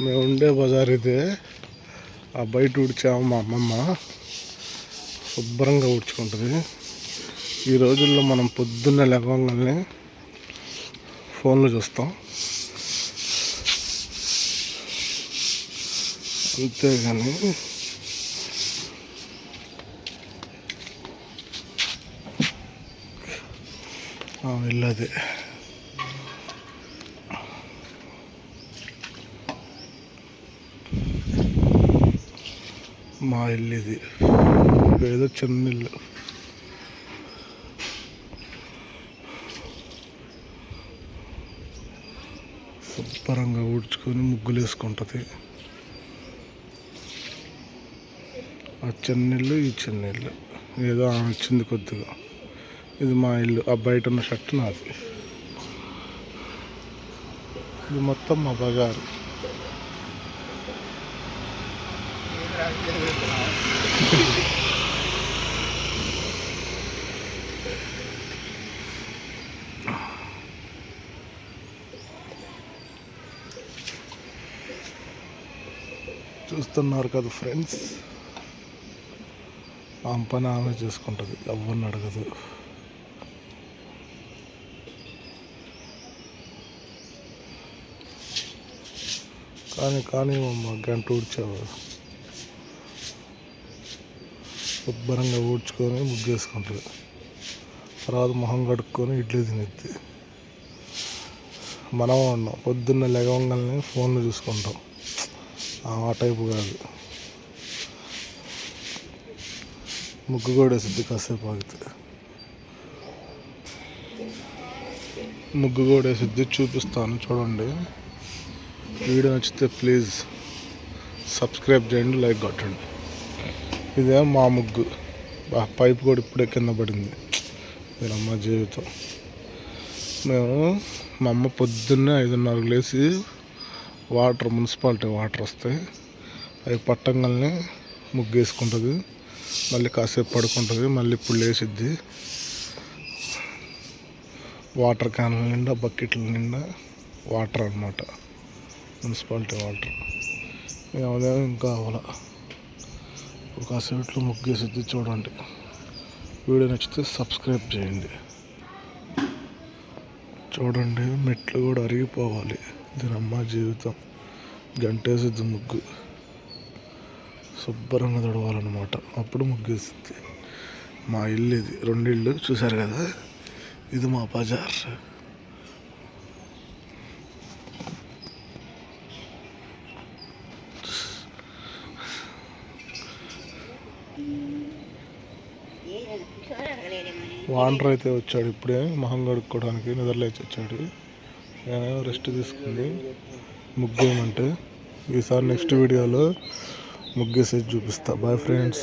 మేము ఉండే బజార్ ఇదే ఆ బయట ఊడ్చాము మా అమ్మమ్మ. శుభ్రంగా ఊడ్చుకుంటుంది. ఈ రోజుల్లో మనం పొద్దున్న లేవగానే ఫోన్లు చూస్తాం. అంతేగాని వెళ్ళదే మా ఇల్లు ఇది. ఏదో చిన్న ఇల్లు. శుభ్రంగా ఊడ్చుకొని ముగ్గులు వేసుకుంటుంది ఆ చిన్నిల్లు ఈ చిన్నిల్లు ఏదో ఆమె వచ్చింది కొద్దిగా. ఇది మా ఇల్లు. ఆ బయట ఉన్న షర్ట్ నాది. ఇది మొత్తం మా బగారు చూస్తున్నారు కదా ఫ్రెండ్స్. ఆమె పని ఆమె చేసుకుంటుంది ఎవరిని అడగదు. కానీ కానీ అమ్మ గంట ఊడ్చావు శుభ్రంగా ఊడ్చుకొని ముగ్గేసుకుంటుంది. తర్వాత మొహం కడుక్కొని ఇడ్లీ తినేది. మనం ఉన్నాం పొద్దున్న లెగవంగానే ఫోన్లు చూసుకుంటాం. ఆ టైపు కాదు. ముగ్గు కూడా వేసిద్ది కాసేపు ఆగితే. ముగ్గు కూడా వేసిద్ది. చూపిస్తాను చూడండి. వీడియో నచ్చితే ప్లీజ్ సబ్స్క్రైబ్ చేయండి లైక్ కొట్టండి. ఇదే మా ముగ్గు. బా పైపు కూడా ఇప్పుడే కింద పడింది. వీళ్ళమ్మ జీవితం. మేము మా అమ్మ పొద్దున్నే ఐదున్నరకు లేచి వాటర్ మున్సిపాలిటీ వాటర్ వస్తాయి. అవి పట్టంగానే ముగ్గు వేసుకుంటుంది. మళ్ళీ కాసేపు పడుకుంటుంది. మళ్ళీ ఇప్పుడు లేచిద్ది. వాటర్ క్యాన్ల నిండా బకెట్ల నిండా వాటర్ అన్నమాట. Municipality water. అదే ఇంకా అవలా. ఒక కాసేపట్లో ముగ్గేసిద్ది చూడండి. వీడియో నచ్చితే సబ్స్క్రైబ్ చేయండి. చూడండి మెట్లు కూడా అరిగిపోవాలి. దీని అమ్మ జీవితం. గంటేసిద్ది ముగ్గు. శుభ్రంగా తడవాలన్నమాట. అప్పుడు ముగ్గేసిద్ది మా ఇల్లు ఇది. రెండు ఇళ్ళు చూశారు కదా? ఇది మా బజార్. వాండర్ అయితే వచ్చాడు ఇప్పుడే మొహం కడుక్కోవడానికి నిద్రలేచి వచ్చాడు. నేను రెస్ట్ తీసుకుంది. ముగ్గేయమంటే ఈసారి నెక్స్ట్ వీడియోలో ముగ్గేసేది చూపిస్తా. Bye friends